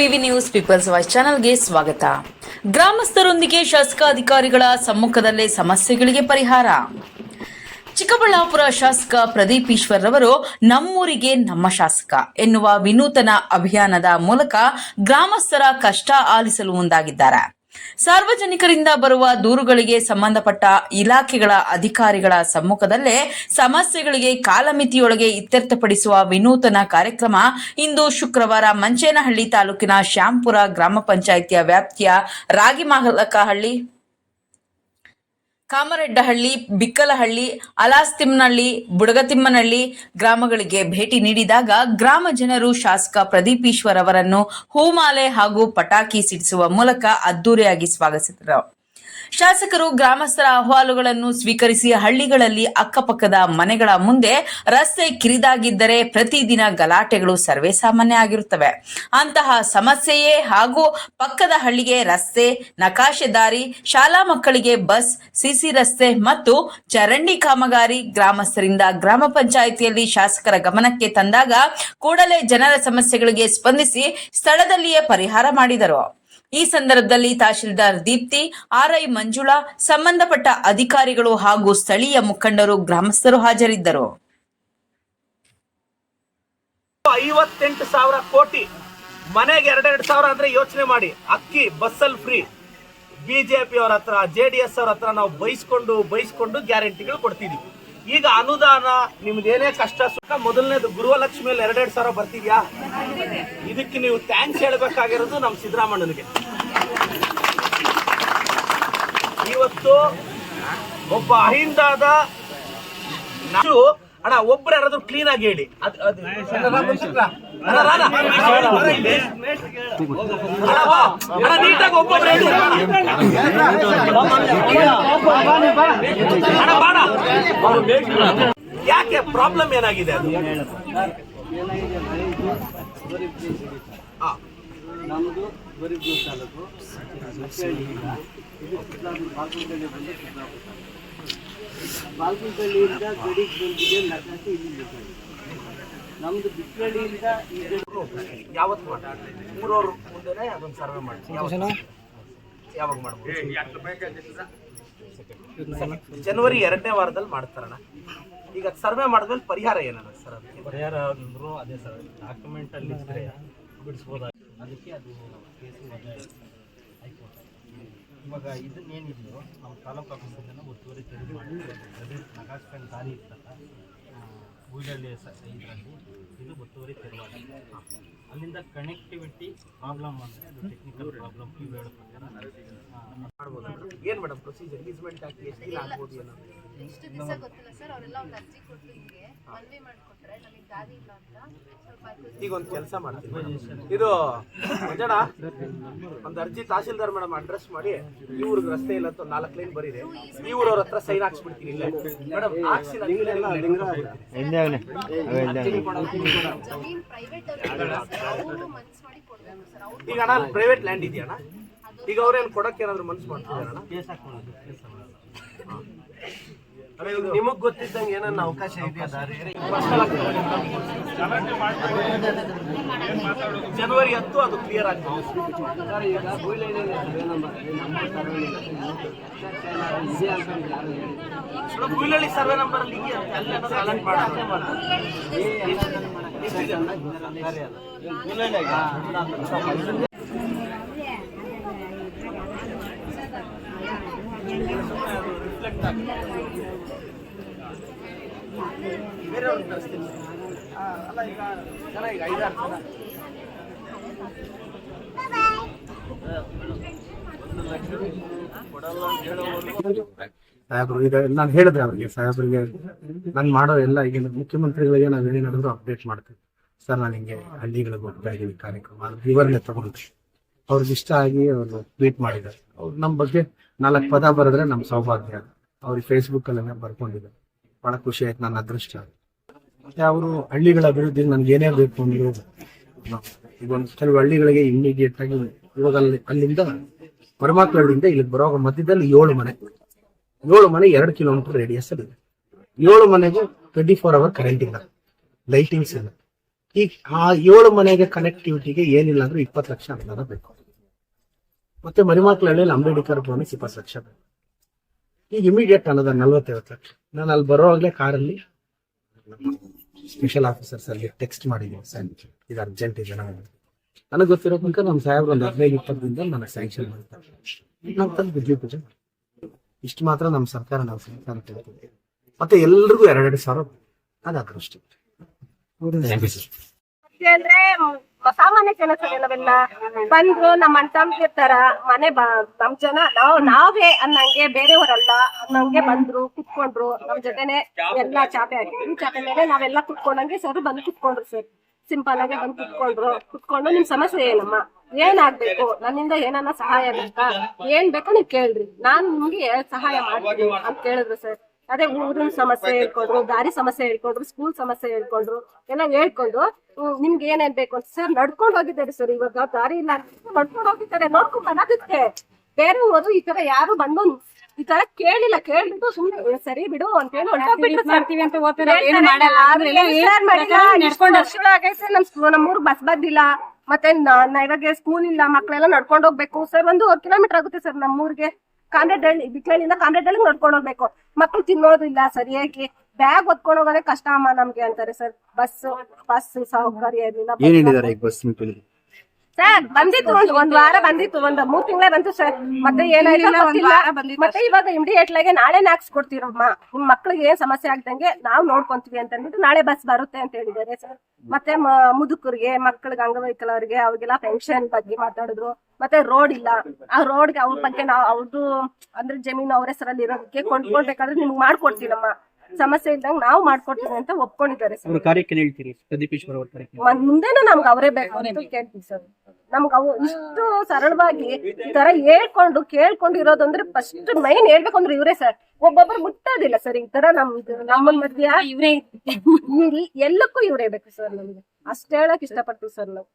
PV news people's voice ಚಾನೆಲ್ಗೆ ಸ್ವಾಗತ. ಗ್ರಾಮಸ್ಥರೊಂದಿಗೆ ಶಾಸಕ ಅಧಿಕಾರಿಗಳ ಸಮ್ಮುಖದಲ್ಲೇ ಸಮಸ್ಯೆಗಳಿಗೆ ಪರಿಹಾರ. ಚಿಕ್ಕಬಳ್ಳಾಪುರ ಶಾಸಕ ಪ್ರದೀಪ್ ಈಶ್ವರ್ ರವರು ನಮ್ಮೂರಿಗೆ ನಮ್ಮ ಶಾಸಕ ಎನ್ನುವ ವಿನೂತನ ಅಭಿಯಾನದ ಮೂಲಕ ಗ್ರಾಮಸ್ಥರ ಕಷ್ಟ ಆಲಿಸಲು ಮುಂದಾಗಿದ್ದಾರೆ. ಸಾರ್ವಜನಿಕರಿಂದ ಬರುವ ದೂರುಗಳಿಗೆ ಸಂಬಂಧಪಟ್ಟ ಇಲಾಖೆಗಳ ಅಧಿಕಾರಿಗಳ ಸಮ್ಮುಖದಲ್ಲೇ ಸಮಸ್ಯೆಗಳಿಗೆ ಕಾಲಮಿತಿಯೊಳಗೆ ಇತ್ಯರ್ಥಪಡಿಸುವ ವಿನೂತನ ಕಾರ್ಯಕ್ರಮ ಇಂದು ಶುಕ್ರವಾರ ಮಂಚೇನಹಳ್ಳಿ ತಾಲೂಕಿನ ಶ್ಯಾಂಪುರ ಗ್ರಾಮ ಪಂಚಾಯಿತಿಯ ವ್ಯಾಪ್ತಿಯ ರಾಗಿಮಾಲಕಹಳ್ಳಿ ಕಾಮರೆಡ್ಡಹಳ್ಳಿ, ಬಿಕ್ಕಲಹಳ್ಳಿ, ಅಲಾಸ್ತಿಮ್ನಹಳ್ಳಿ, ಬುಡಗತಿಮ್ಮನಹಳ್ಳಿ ಗ್ರಾಮಗಳಿಗೆ ಭೇಟಿ ನೀಡಿದಾಗ ಗ್ರಾಮ ಜನರು ಶಾಸಕ ಪ್ರದೀಪ್ ಈಶ್ವರ್ ಅವರನ್ನು ಹೂಮಾಲೆ ಹಾಗೂ ಪಟಾಕಿ ಸಿಡಿಸುವ ಮೂಲಕ ಅದ್ದೂರಿಯಾಗಿ ಸ್ವಾಗತಿಸಿದರು. ಶಾಸಕರು ಗ್ರಾಮಸ್ಥರ ಅಹವಾಲುಗಳನ್ನು ಸ್ವೀಕರಿಸಿ ಹಳ್ಳಿಗಳಲ್ಲಿ ಅಕ್ಕಪಕ್ಕದ ಮನೆಗಳ ಮುಂದೆ ರಸ್ತೆ ಕಿರಿದಾಗಿದ್ದರೆ ಪ್ರತಿದಿನ ಗಲಾಟೆಗಳು ಸರ್ವೇ ಸಾಮಾನ್ಯ ಆಗಿರುತ್ತವೆ. ಅಂತಹ ಸಮಸ್ಯೆಯೇ ಹಾಗೂ ಪಕ್ಕದ ಹಳ್ಳಿಗೆ ರಸ್ತೆ, ನಕಾಶೆ ದಾರಿ, ಶಾಲಾ ಮಕ್ಕಳಿಗೆ ಬಸ್, ಸಿಸಿ ರಸ್ತೆ ಮತ್ತು ಚರಂಡಿ ಕಾಮಗಾರಿ ಗ್ರಾಮಸ್ಥರಿಂದ ಗ್ರಾಮ ಪಂಚಾಯಿತಿಯಲ್ಲಿ ಶಾಸಕರ ಗಮನಕ್ಕೆ ತಂದಾಗ ಕೂಡಲೇ ಜನರ ಸಮಸ್ಯೆಗಳಿಗೆ ಸ್ಪಂದಿಸಿ ಸ್ಥಳದಲ್ಲಿಯೇ ಪರಿಹಾರ ಮಾಡಿದರು. ಈ ಸಂದರ್ಭದಲ್ಲಿ ತಹಶೀಲ್ದಾರ್ ದೀಪ್ತಿ, ಆರ್ಐ ಮಂಜುಳಾ, ಸಂಬಂಧಪಟ್ಟ ಅಧಿಕಾರಿಗಳು ಹಾಗೂ ಸ್ಥಳೀಯ ಮುಖಂಡರು ಗ್ರಾಮಸ್ಥರು ಹಾಜರಿದ್ದರು. ಐವತ್ತೆಂಟು ಸಾವಿರ ಕೋಟಿ, ಮನೆಗೆ ಎರಡೆರಡು ಸಾವಿರ ಅಂದ್ರೆ ಯೋಚನೆ ಮಾಡಿ, ಅಕ್ಕಿ ಬಸ್ಸಲ್ ಫ್ರೀ ಬಿಜೆಪಿ ಅವ್ರ ಹತ್ರ, ಜೆ ಡಿ ಅವ್ರ ಹತ್ರ ನಾವು ಬೈಸ್ಕೊಂಡು ಬೈಸ್ಕೊಂಡು ಗ್ಯಾರಂಟಿಗಳು ಕೊಡ್ತಿದೀವಿ. ಈಗ ಅನುದಾನ ನಿಮ್ದೇನೇ ಕಷ್ಟ, ಸುಖ, ಮೊದಲನೇದು ಗೃಹಲಕ್ಷ್ಮಿಯಲ್ಲಿ ಎರಡೆರಡು ಸಾವಿರ ಬರ್ತಿದ್ಯಾ? ಇದಕ್ಕೆ ನೀವು ಥ್ಯಾಂಕ್ಸ್ ಹೇಳ್ಬೇಕಾಗಿರೋದು ನಮ್ಮ ಸಿದ್ದರಾಮಣ್ಣನಿಗೆ ಇವತ್ತು ಒಬ್ಬ ಅಹಿಂದಾದ ನಾವು ಅಣ್ಣ ಒಬ್ರು ಯಾರಾದ್ರೂ ಕ್ಲೀನ್ ಆಗಿ ಹೇಳಿ. ನೀಟಾಗಿ ಒಬ್ಬೊಬ್ರು ಯಾಕೆ ಪ್ರಾಬ್ಲಮ್ ಏನಾಗಿದೆ ಅದು. ನಮ್ಮದು ಬರಿದು ತಾಲೂಕು ಇದು ಸಿದ್ದಾಪುರ ಬಾಲ್ಕುಂಟಳ್ಳಿ ಬಂದು ಚಿಕ್ಕಬಳ್ಳಾಪುರ ಬಾಲ್ಕುಂಟಳ್ಳಿಯಿಂದ ಗಡಿಗೆ ಬಂದಿದೆ ನಕಾಶೆ ಇಲ್ಲಿ ಬೇಕಾಗಿದೆ. ನಮ್ಮದು ಬಿಕ್ಕಳಿಯಿಂದ ಈ ಗಡಿ ಯಾವತ್ತು ಮೂರವ್ರ ಮುಂದೆನೆ ಅದೊಂದು ಸರ್ವೆ ಮಾಡ್ತೀವಿ. ಯಾವಾಗ ಮಾಡ್ಬೋದು? ಜನವರಿ ಎರಡನೇ ವಾರದಲ್ಲಿ ಮಾಡ್ತಾರಣ್ಣ. ಈಗ ಸರ್ವೆ ಮಾಡಿದ್ಮೇಲೆ ಪರಿಹಾರ ಏನಲ್ಲ ಸರ್ ಅದಕ್ಕೆ ಪರಿಹಾರ ಅಂದ್ರು ಅದೇ ಸರ್ ಡಾಕ್ಯುಮೆಂಟ್ ಅಲ್ಲಿ ಇದ್ರೆ ಬಿಡಿಸ್ಬೋದಾಗಿ. ಅದಕ್ಕೆ ಅದು ಕೇಸು ಇವಾಗ ಇದನ್ನೇನಿದೆಯೋ ನಮ್ಮ ತಾಲೂಕು ಆಫೀಸಲ್ಲೆಲ್ಲ ಒತ್ತುವರಿ ತೆರವು ಮಾಡಿ ನಗಾಸ್ಕೊಂಡು ದಾರಿ ಇರ್ತಲ್ಲ ಗೂಡಲ್ಲಿ ಇದರಲ್ಲಿ ಇದು ಒತ್ತುವರಿ ತೆರವಾಗಿ ಅಲ್ಲಿಂದ ಕನೆಕ್ಟಿವಿಟಿ ಪ್ರಾಬ್ಲಮ್ ಅಂದರೆ ಅದು ಟೆಕ್ನಿಕಲ್ ಪ್ರಾಬ್ಲಮ್ ನೀವು ಹೇಳೋ ಪ್ರಕಾರ. ಮಾಡ್ಬೋದು ಏನು ಮೇಡಮ್ ಪ್ರೊಸೀಜರ್ ಈಸ್ಮೆಂಟ್ ಹಾಕಿ ಎಷ್ಟು ದಿನ ಆಗ್ಬೋದು ಏನೋ? ಇಷ್ಟು ದಿವಸ ಗೊತ್ತಿಲ್ಲ ಸರ್ ಅವರೆಲ್ಲ ಒಂದು ಅರ್ಜಿ ಕೊಟ್ಟು ಹಿಂಗೆ ಮನವಿ ಮಾಡಿಕೊಟ್ರೆ ನಮಗೆ ದಾರಿ ಇಲ್ಲ ಅಂತ ಸ್ವಲ್ಪ ಈಗ ಒಂದು ಕೆಲಸ ಮಾಡ್ತೀನಿ ಇದು ಮಂಜಣ್ಣ ಒಂದು ಅರ್ಜಿ ತಹಸೀಲ್ದಾರ್ ಮೇಡಮ್ ಅಡ್ರೆಸ್ ಮಾಡಿ ಈ ಊರಿಗೆ ರಸ್ತೆ ಇಲ್ಲ ಅಂತ ನಾಲ್ಕು ಲೈನ್ ಬರೀರಿ. ಈ ಊರವ್ರ ಹತ್ರ ಸೈನ್ ಹಾಕ್ಸ್ಬಿಡ್ತೀನಿ ಇಲ್ಲೇ. ಮೇಡಮ್ ಹಾಕ್ಸಿ ಸರ್ ಈಗ ಅಣ್ಣ ಪ್ರೈವೇಟ್ ಲ್ಯಾಂಡ್ ಇದೆಯಣ್ಣ ಈಗ ಅವ್ರೇನು ಕೊಡಕ್ಕೆ ಏನಾದ್ರು ಮನ್ಸು ಮಾಡ್ತಿದ್ದಾರೆ ಕೇಸ್ ನಿಮಗೆ ಗೊತ್ತಿದ್ದಂಗೆ ಏನನ್ನ ಅವಕಾಶ ಇದೆಯಾ ಜನವರಿ ಹತ್ತು ಅದು ಕ್ಲಿಯರ್ ಈಗ ಬುಯ್ಲೈನಲ್ಲಿ ಸರ್ವೆ ನಂಬರ್ ಅಲ್ಲಿ ಇದೆಯಾ? ಅಲ್ಲಿ ಏನಾದ್ರು ಸಾಹೇಬ್ರು ಈಗ ನಾನು ಹೇಳಿದೆ ಅವ್ರಿಗೆ ಸಾಹೇಬ್ರಿಗೆ ನಾನು ಮಾಡೋ ಎಲ್ಲ ಈಗ ಮುಖ್ಯಮಂತ್ರಿಗಳಿಗೆ ನಾವು ಏನೇ ಅಪ್ಡೇಟ್ ಮಾಡ್ತೀವಿ ಸರ್, ನಾನು ಹಿಂಗೆ ಹಳ್ಳಿಗಳಿಗೆ ಹೋಗ್ತಾ ಇದ್ದೀನಿ ಕಾರ್ಯಕ್ರಮ, ವಿವರಣೆ ತಗೊಂಡು ಅವ್ರಿಗೆ ಇಷ್ಟ ಆಗಿ ಅವರು ಟ್ವೀಟ್ ಮಾಡಿದ್ದಾರೆ. ಅವ್ರು ನಮ್ಮ ಬಗ್ಗೆ ನಾಲ್ಕು ಪದ ಬರೆದ್ರೆ ನಮ್ಮ ಸೌಭಾಗ್ಯ ಅವ್ರಿಗೆ ಫೇಸ್ಬುಕ್ ಅಲ್ಲೆಲ್ಲ ಬರ್ಕೊಂಡಿದ್ದಾರೆ. ಬಹಳ ಖುಷಿ ಆಯ್ತು ನನ್ನ ಅದೃಷ್ಟ. ಮತ್ತೆ ಅವರು ಹಳ್ಳಿಗಳ ಅಭಿವೃದ್ಧಿ ನನ್ಗೆ ಏನೇ ಬೇಕು ಅಂದ್ರು ಈಗ ಒಂದು ಕೆಲವು ಹಳ್ಳಿಗಳಿಗೆ ಇಮ್ಮಿಡಿಯೇಟ್ ಆಗಿ ಇವಾಗ ಅಲ್ಲಿ ಅಲ್ಲಿಂದ ಪರಮಾತ್ಮಹಳ್ಳಿಯಿಂದ ಇಲ್ಲಿಗೆ ಬರೋ ಮಧ್ಯದಲ್ಲಿ ಏಳು ಮನೆ. ಏಳು ಮನೆ ಎರಡು ಕಿಲೋಮೀಟರ್ ರೇಡಿಯಸ್ ಅಲ್ಲಿ ಇದೆ. ಏಳು ಮನೆಗೂ ಟ್ವೆಂಟಿ ಫೋರ್ ಅವರ್ ಕರೆಂಟ್ ಇಲ್ಲ. ಲೈಟಿಂಗ್ಸ್ ಇಲ್ಲ. ಈಗ ಆ ಏಳು ಮನೆಗೆ ಕನೆಕ್ಟಿವಿಟಿಗೆ ಏನಿಲ್ಲ ಅಂದ್ರೆ ಇಪ್ಪತ್ತು ಲಕ್ಷ ಅನುದಾನ ಬೇಕು. ಮತ್ತೆ ಮರಿಮಾಕ್ಲಹಳ್ಳಿ ಅಂಬೇಡ್ಕರ್ ಬೋನಸ್ ಇಪ್ಪತ್ತು ಲಕ್ಷ ಬೇಕು. ಈಗ ಇಮಿಡಿಯೇಟ್ ಅನ್ನೋದ ನಲ್ವತ್ತೈವತ್ತು ಲಕ್ಷ. ನಾನು ಅಲ್ಲಿ ಬರೋವಾಗಲೇ ಕಾರಲ್ಲಿ ಸ್ಪೆಷಲ್ ಆಫೀಸರ್ಸ್ ಅಲ್ಲಿ ಟೆಕ್ಸ್ಟ್ ಮಾಡಿದ್ದೀನಿ ಸ್ಯಾಂಕ್ಷನ್ ಇದು ಅರ್ಜೆಂಟ್ ಇದೆ ನನಗೆ ನನಗೆ ಗೊತ್ತಿರೋ ತನಕ ನಮ್ಮ ಸಾಹೇಬ್ರು ಒಂದು ಹದಿನೈದು ಇಪ್ಪತ್ತು ದಿನದಲ್ಲಿ ನನಗೆ ಸ್ಯಾಂಕ್ಷನ್ ಮಾಡ್ತಾರೆ. ನಾವು ತಂದು ಪೂಜೆ. ಇಷ್ಟು ಮಾತ್ರ ನಮ್ಮ ಸರ್ಕಾರ ನಾವು ಸರ್ಕಾರ ತಿಳ್ಕೊತೀವಿ. ಮತ್ತೆ ಎಲ್ರಿಗೂ ಎರಡೆರಡು ಸಾವಿರ. ಅದು ಅದೃಷ್ಟ. ಸಾಮಾನ್ಯ ಕೆಲಸ ನಾವೆಲ್ಲ ಬಂದ್ರು ನಮ್ಮ ಅಣ್ಣ ಇರ್ತಾರ ಮನೆ ಬಾ, ನಮ್ ಜನ ನಾವ್, ನಾವೇ ಅನ್ನಂಗೆ ಬೇರೆಯವರಲ್ಲ ಅನ್ನಂಗೆ ಬಂದ್ರು, ಕುತ್ಕೊಂಡ್ರು. ನಮ್ ಜೊತೆನೆ ಎಲ್ಲಾ ಚಾಪೆ ಹಾಕಿದ್ರು ಚಾಪೆ ಮೇಲೆ ನಾವೆಲ್ಲ ಕುತ್ಕೊಂಡಂಗೆ ಸರ್ ಬಂದು ಕುತ್ಕೊಂಡ್ರು ಸರ್. ಸಿಂಪಲ್ ಆಗಿ ಬಂದು ಕುತ್ಕೊಂಡ್ರು. ಕುತ್ಕೊಂಡು ನಿಮ್ ಸಮಸ್ಯೆ ಏನಮ್ಮ? ಏನಾಗ್ಬೇಕು? ನನ್ನಿಂದ ಏನನ್ನ ಸಹಾಯ ಬೇಕಾ? ಏನ್ ಬೇಕೋ ನೀವ್ ಕೇಳ್ರಿ. ನಾನ್ ನಿಮ್ಗೆ ಸಹಾಯ ಮಾಡ್ತೀನಿ ಅಂತ ಕೇಳಿದ್ರು ಸರ್. ಅದೇ ಊರಿನ ಸಮಸ್ಯೆ ಹೇಳ್ಕೊಂಡ್ರು ದಾರಿ ಸಮಸ್ಯೆ ಹೇಳ್ಕೊಂಡ್ರು ಸ್ಕೂಲ್ ಸಮಸ್ಯೆ ಹೇಳ್ಕೊಂಡ್ರು ಎಲ್ಲ ಹೇಳ್ಕೊಂಡು ನಿಮ್ಗೆ ಏನೇನ್ ಬೇಕು ಅಂತ. ಸರ್ ನಡ್ಕೊಂಡು ಹೋಗಿದ್ದಾರೆ ಸರ್ ಇವಾಗ ದಾರಿ ಇಲ್ಲ ನಡ್ಕೊಂಡು ಹೋಗಿದ್ದಾರೆ. ನೋಡ್ಕೊಂಡ್ ಬರೋದಕ್ಕೆ ಬೇರೆ ಹೋದ್ರು ಈ ತರ ಯಾರು ಬಂದು ಈ ತರ ಕೇಳಿಲ್ಲ. ಕೇಳ್ಬಿಟ್ಟು ಸುಮ್ನೆ ಸರಿ ಬಿಡು ಅಂತ ಹೇಳಿ ಹೊರ್ಟೋಗ್ಬಿಟ್ರು sir. ಮಾಡ್ತೀವಿ ಅಂತ ಏನು ಮಾಡಲ್ಲ. ಆದ್ರೆ ಆದ್ರೆ ಏನ್ ಮಾಡಿಲ್ಲ, ಇಷ್ಟು ವರ್ಷ ಆಗೈತೆ ನಮ್ ನಮ್ಮೂರ್ ಬಸ್ ಬಂದಿಲ್ಲ. ಮತ್ತೆ ನಾ ನ- ಇವಾಗ ಸ್ಕೂಲ್ ಇಲ್ಲ ಮಕ್ಳೆಲ್ಲ ನಡ್ಕೊಂಡು ಹೋಗ್ಬೇಕು. ಸರ್ ಒಂದು ಕಿಲೋಮೀಟರ್ ಆಗುತ್ತೆ ಸರ್ ನಮ್ಮೂರ್ಗೆ ಕಾಂಡ್ರೆಡ್ಹಳ್ಳಿ ಕಾಮ್ರೇಡ್ ಹಳ್ಳಿ ನೋಡ್ಕೊಂಡು ಹೋಗ್ಬೇಕು. ಮಕ್ಳು ತಿನ್ನೋದಿಲ್ಲ ಸರಿಯಾಗಿ. ಬ್ಯಾಗ್ ಹೊತ್ಕೊಂಡು ಹೋಗೋದೇ ಕಷ್ಟ ಅಮ್ಮ ನಮ್ಗೆ ಅಂತಾರೆ ಸರ್. ಬಸ್ ಬಸ್ ಸೌಕರ್ಯ ಇರಲಿಲ್ಲ. ಸರ್ ಬಂದಿತ್ತು ಒಂದ್ ಒಂದ್ ವಾರ ಬಂದಿತ್ತು ಒಂದ್ ಮೂರ್ ತಿಂಗಳೇ ಬಂತು ಸರ್. ಮತ್ತೆ ಏನಾಯ್ತು ಗೊತ್ತಿಲ್ಲ. ಮತ್ತೆ ಇವಾಗ ಇಮಿಡಿಯೇಟ್ ಆಗಿ ನಾಳೆ ನಾಕ್ಸ್ ಕೊಡ್ತಿರಮ್ಮ ನಿಮ್ ಮಕ್ಳಿಗೆ ಏನ್ ಸಮಸ್ಯೆ ಆಗ್ದಂಗೆ ನಾವ್ ನೋಡ್ಕೊಂತೀವಿ ಅಂತ ಅಂದ್ಬಿಟ್ಟು ನಾಳೆ ಬಸ್ ಬರುತ್ತೆ ಅಂತ ಹೇಳಿದ್ದಾರೆ ಸರ್. ಮತ್ತೆ ಮ- ಮುದುಕರಿಗೆ ಮಕ್ಕಳಿಗೆ ಅಂಗವೈಕಲರಿಗೆ ಅವ್ರಿಗೆಲ್ಲ ಪೆನ್ಷನ್ ಬಗ್ಗೆ ಮಾತಾಡಿದ್ರು. ಮತ್ತೆ ರೋಡ್ ಇಲ್ಲ. ಆ ರೋಡ್ಗೆ ಅವ್ರ ಬಗ್ಗೆ ನಾವು ಅವ್ರದ್ದು ಅಂದ್ರೆ ಜಮೀನು ಅವ್ರ ಹೆಸರಲ್ಲಿ ಇರೋದಕ್ಕೆ ಕೊಂಡ್ಕೊಳ್ಬೇಕಾದ್ರೆ ನಿಮ್ಗೆ ಮಾಡ್ಕೊಡ್ತೀನಮ್ಮ ಸಮಸ್ಯೆ ಇಲ್ದಂಗ್ ನಾವು ಮಾಡ್ಕೊಡ್ತೀವಿ ಅಂತ ಒಪ್ಕೊಂಡಿದ್ದಾರೆ ಸರ್. ಅವ್ರ ಕಾರ್ಯಕ್ಕೆ ಹೇಳ್ತೀರಿ? ಪ್ರದೀಪ್ ಈಶ್ವರ್ ಅವ್ರ ಕಾರ್ಯಕ್ಕೆ? ಮನ್- ಮುಂದೆನೂ ನಮ್ಗೆ ಅವರೇ ಬೇಕು ಅಂತ ಕೇಳ್ತೀವಿ ಸರ್. ನಮ್ಗೆ ಅವು ಇಷ್ಟು ಸರಳವಾಗಿ ಈ ತರ ಹೇಳ್ಕೊಂಡು ಕೇಳ್ಕೊಂಡು ಇರೋದಂದ್ರೆ ಫಸ್ಟ್ ಮೈನ್ ಹೇಳ್ಬೇಕು ಅಂದ್ರೆ ಇವರೇ ಸರ್. ಒಬ್ಬೊಬ್ರು ಮುಟ್ಟೋದಿಲ್ಲ ಸರ್ ಈ ತರ ನಮ್ದು ನಮ್ಮ ಮಧ್ಯ ಇವರೇ ಇಲ್ಲಿ ಎಲ್ಲಕ್ಕೂ ಇವರೇ ಬೇಕು ಸರ್ ನಮ್ಗೆ. ಅಷ್ಟ್ ಹೇಳಕ್ ಇಷ್ಟಪಡ್ತೀವಿ ಸರ್ ನಾವು